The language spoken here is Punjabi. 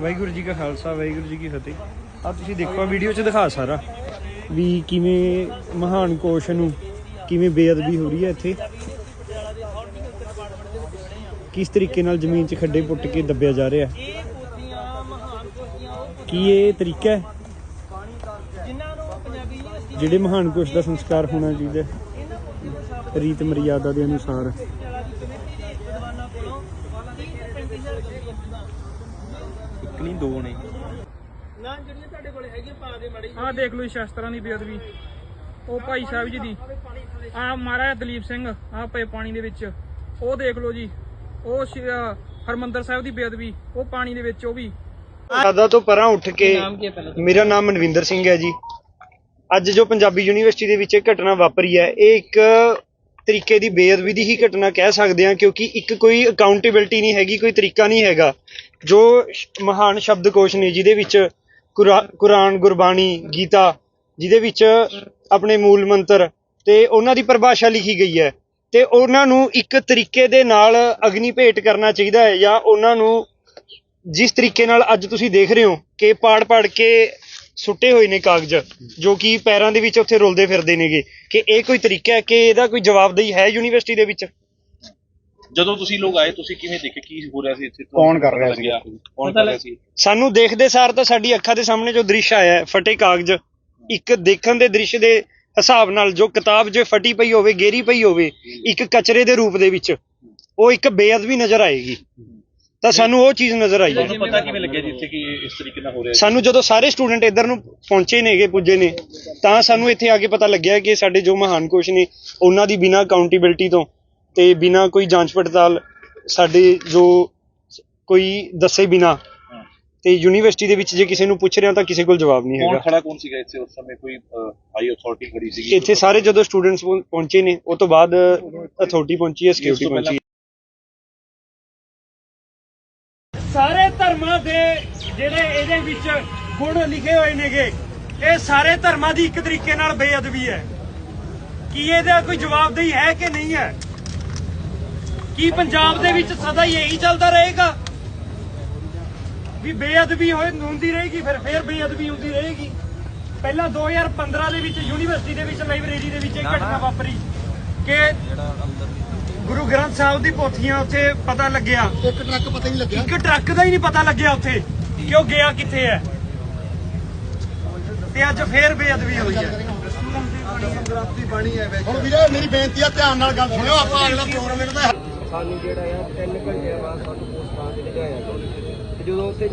ਵਾਹਿਗੁਰੂ ਜੀ ਕਾ ਖਾਲਸਾ, ਵਾਹਿਗੁਰੂ ਜੀ ਕੀ ਫਤਿਹ। ਆ ਤੁਸੀਂ ਦੇਖੋ ਵੀਡੀਓ 'ਚ ਦਿਖਾ ਸਾਰਾ ਵੀ ਕਿਵੇਂ ਮਹਾਨ ਕੋਸ਼ ਨੂੰ ਕਿਵੇਂ ਬੇਅਦਬੀ ਹੋ ਰਹੀ ਹੈ ਇੱਥੇ। ਕਿਸ ਤਰੀਕੇ ਨਾਲ ਜ਼ਮੀਨ 'ਚ ਖੱਡੇ ਪੁੱਟ ਕੇ ਦੱਬਿਆ ਜਾ ਰਿਹਾ ਕੀ ਇਹ ਤਰੀਕਾ ਹੈ? ਜਿਹੜੇ ਮਹਾਨ ਕੋਸ਼ ਦਾ ਸੰਸਕਾਰ ਹੋਣਾ ਚਾਹੀਦਾ ਰੀਤ ਮਰਿਆਦਾ ਦੇ ਅਨੁਸਾਰ। ਪਟਿਆਲਾ ਦੀ ਕਮੇਟੀ ਦੇ ਵਿਦਵਾਨਾਂ ਕੋਲੋਂ 30 ਤੋਂ 35000 ਰੁਪਏ ਦਾ ਇੱਕ ਨਹੀਂ ਦੋ ਨੇ। ਨਾ ਜਿਹੜੀਆਂ ਤੁਹਾਡੇ ਕੋਲ ਹੈਗੀਆਂ ਪਾ ਦੇ ਮੜੀ ਆਹ ਦੇਖ ਲਓ ਜੀ ਸ਼ਸਤਰਾਂ ਦੀ ਬੇਅਦਬੀ। ਉਹ ਭਾਈ ਸਾਹਿਬ ਜੀ ਦੀ। ਆਹ ਮਹਾਰਾਜ ਦਲੀਪ ਸਿੰਘ ਆਹ ਪਏ ਪਾਣੀ ਦੇ ਵਿੱਚ। ਉਹ ਦੇਖ ਲਓ ਜੀ ਉਹ ਸ਼੍ਰੀ- ਹਰਮੰਦਰ ਸਾਹਿਬ ਦੀ ਬੇਅਦਬੀ ਉਹ ਪਾਣੀ ਦੇ ਵਿੱਚ ਉਹ ਵੀ। ਮਰਿਆਦਾ ਤੋਂ ਪਰਾਂ ਉੱਠ ਕੇ ਮੇਰਾ ਨਾਮ ਮਨਵਿੰਦਰ ਸਿੰਘ ਹੈ ਜੀ। ਅੱਜ ਜੋ ਪੰਜਾਬੀ ਯੂਨੀਵਰਸਿਟੀ ਦੇ ਵਿੱਚ ਇਹ ਘਟਨਾ ਵਾਪਰੀ ਹੈ ਇਹ ਇੱਕ ਤਰੀਕੇ ਦੀ ਬੇਅਦਬੀ ਦੀ ਹੀ ਘਟਨਾ ਕਹਿ ਸਕਦੇ ਹਾਂ ਕਿਉਂਕਿ ਇੱਕ ਕੋਈ ਅਕਾਊਂਟੇਬਿਲਟੀ ਨਹੀਂ ਹੈਗੀ ਕੋਈ ਤਰੀਕਾ ਨਹੀਂ ਹੈਗਾ। ਜੋ ਸ਼- ਮਹਾਨ ਸ਼ਬਦਕੋਸ਼ ਨੇ, ਜਿਹਦੇ ਵਿੱਚ ਕੁਰਾ- ਕੁਰਾਨ, ਗੁਰਬਾਣੀ, ਗੀਤਾ, ਜਿਹਦੇ ਵਿੱਚ ਆਪਣੇ ਮੂਲ ਮੰਤਰ ਤੇ ਉਹਨਾਂ ਦੀ ਪਰਿਭਾਸ਼ਾ ਲਿਖੀ ਗਈ ਹੈ ਤੇ ਉਹਨਾਂ ਨੂੰ ਇੱਕ ਤਰੀਕੇ ਦੇ ਨਾਲ ਅਗਨੀ ਭੇਟ ਕਰਨਾ ਚਾਹੀਦਾ ਹੈ ਜਾਂ ਉਹਨਾਂ ਨੂੰ ਜਿਸ ਤਰੀਕੇ ਨਾਲ ਅੱਜ ਤੁਸੀਂ ਦੇਖ ਰਹੇ ਹੋ ਕਿ ਪਾੜ ਪਾੜ ਕੇ ਸੁੱਟੇ ਹੋਏ ਨੇ ਕਾਗਜ਼, ਜੋ ਕਿ ਪੈਰਾਂ ਦੇ ਵਿੱਚ ਉੱਥੇ ਰੁਲਦੇ ਫਿਰਦੇ ਨੇਗੇ, ਕਿ ਇਹ ਕੋਈ ਤਰੀਕਾ ਹੈ ਕਿ ਇਹਦਾ ਕੋਈ ਜਵਾਬਦੇਹੀ ਹੈ ਯੂਨੀਵਰਸਿਟੀ ਦੇ ਵਿੱਚ? ਜਦੋਂ ਤੁਸੀਂ ਲੋਕ ਆਏ ਤੁਸੀਂ ਕਿਵੇਂ ਦੇਖੇ? ਕੀ ਹੋ ਰਿਹਾ ਸੀ ਇੱਥੇ? ਕੌਣ ਕਰ ਰਿਹਾ ਸੀ? ਕੌਣ ਕਰ ਰਿਹਾ ਸੀ? ਸਾਨੂੰ ਦੇਖਦੇ ਸਾਰ ਤਾਂ ਸਾਡੀ ਅੱਖਾਂ ਦੇ ਸਾਹਮਣੇ ਜੋ ਦ੍ਰਿਸ਼ ਆਇਆ ਹੈ, ਫਟੇ ਕਾਗਜ਼ ਇੱਕ ਦੇਖਣ ਦੇ ਦ੍ਰਿਸ਼ ਦੇ ਹਿਸਾਬ ਨਾਲ ਜੋ ਕਿਤਾਬ ਜੇ ਫਟੀ ਪਈ ਹੋਵੇ ਗੇਰੀ ਪਈ ਹੋਵੇ ਇੱਕ ਕਚਰੇ ਦੇ ਰੂਪ ਦੇ ਵਿੱਚ ਉਹ ਇੱਕ ਬੇਅਦਬੀ ਨਜ਼ਰ ਆਏਗੀ। ਤਾਂ ਸਾਨੂੰ ਉਹ ਚੀਜ਼ ਨਜ਼ਰ ਆਈ ਹੈ। ਤੁਹਾਨੂੰ ਪਤਾ ਕਿਵੇਂ ਲੱਗਿਆ ਜੀ ਇੱਥੇ ਕਿ ਇਸ ਤਰੀਕੇ ਨਾਲ ਹੋ ਰਿਹਾ ਸਾਨੂੰ ਜਦੋਂ ਸਾਰੇ ਸਟੂਡੈਂਟ ਇੱਧਰ ਨੂੰ ਪਹੁੰਚੇ ਨੇਗੇ ਪੁੱਜੇ ਨੇ ਤਾਂ ਸਾਨੂੰ ਇੱਥੇ ਆ ਕੇ ਪਤਾ ਲੱਗਿਆ ਕਿ ਸਾਡੇ ਜੋ ਮਹਾਨ ਕੋਸ਼ ਨੇ ਉਹਨਾਂ ਦੀ ਬਿਨਾਂ ਅਕਾਊਂਟੇਬਿਲਟੀ ਤੋਂ ਤੇ ਬਿਨਾਂ ਕੋਈ ਜਾਂਚ ਪੜਤਾਲ ਸਾਡੇ ਜੋ ਕੋਈ ਦੱਸੇ ਬਿਨਾਂ ਤੇ ਯੂਨੀਵਰਸਿਟੀ ਦੇ ਵਿੱਚ ਜੇ ਕਿਸੇ ਨੂੰ ਪੁੱਛ ਰਿਹਾ ਤਾਂ ਕਿਸੇ ਕੋਲ ਜਵਾਬ ਨਹੀਂ ਕੌਣ ਹੈਗਾ। ਖੜਾ ਕੌਣ ਸੀਗਾ ਇੱਥੇ ਉਸ ਸਮੇਂ? ਕੋਈ ਹਾਈ ਅਥਾਰਟੀ ਖੜੀ ਸੀਗੀ? ਇੱਥੇ ਸਾਰੇ ਜਦੋਂ ਸਟੂਡੈਂਟਸ ਪਹੁੰਚੇ ਨੇ ਉਹ ਤੋਂ ਬਾਅਦ ਅਥਾਰਟੀ ਪਹੁੰਚੀ ਹੈ ਸਿਕਿਉਰਿਟੀ ਪਹੁੰਚੀ ਹੈ। ਸਾਰੇ ਧਰਮਾਂ ਦੇ ਜਿਹੜੇ ਇਹਦੇ ਵਿੱਚ ਗੁਣ ਲਿਖੇ ਹੋਏ ਨੇਗੇ ਇਹ ਸਾਰੇ ਧਰਮਾਂ ਦੀ ਇੱਕ ਤਰੀਕੇ ਨਾਲ ਬੇਅਦਬੀ ਹੈ। ਕੀ ਇਹਦਾ ਕੋਈ ਜਵਾਬਦੇਹੀ ਹੈ ਕਿ ਨਹੀਂ ਹੈ? ਕੀ ਪੰਜਾਬ ਦੇ ਵਿੱਚ ਸਦਾ ਹੀ ਇਹੀ ਚੱਲਦਾ ਰਹੇਗਾ? ਵੀ ਬੇਅਦਬੀ ਹੋਏ ਹੁੰਦੀ ਰਹੇਗੀ ਫਿਰ ਫਿਰ ਬੇਅਦਬੀ ਹੁੰਦੀ ਰਹੇਗੀ। ਪਹਿਲਾਂ 2015 ਦੇ ਵਿੱਚ ਯੂਨੀਵਰਸਿਟੀ ਦੇ ਵਿੱਚ ਲਾਇਬ੍ਰੇਰੀ ਦੇ ਵਿੱਚ ਇੱਕ ਘਟਨਾ ਵਾਪਰੀ ਕਿ ਗੁਰੂ ਗ੍ਰੰਥ ਸਾਹਿਬ ਦੀ ਪੋਥੀਆਂ ਉੱਥੇ ਪਤਾ ਲੱਗਿਆ। ਇੱਕ ਟਰੱਕ ਪਤਾ ਹੀ ਨਹੀਂ ਲੱਗਿਆ। ਇੱਕ ਟਰੱਕ ਦਾ ਹੀ ਨਹੀਂ ਪਤਾ ਲੱਗਿਆ ਉੱਥੇ ਕਿ ਉਹ ਗਿਆ ਕਿੱਥੇ ਹੈ। ਤੇ ਅੱਜ ਫੇਰ ਬੇਅਦਬੀ ਹੋਈ ਹੈ। ਹੁਣ ਵੀਰੇ ਮੇਰੀ ਬੇਨਤੀ ਆ ਧਿਆਨ ਨਾਲ ਗੱਲ ਸੁਣਿਓ ਆਪਾਂ ਅਗਲਾ ਪ੍ਰੋਗਰਾਮ ਸਾਨੂੰ ਜਿਹੜਾ ਆ 3 ਘੰਟੇ ਬਾਅਦ ਸਾਨੂੰ ਪੋਸਟਾਂ ਤੇ ਲਿਜਾਇਆ ਗਿਆ ਤੇ ਜਦੋਂ ਉੱਥੇ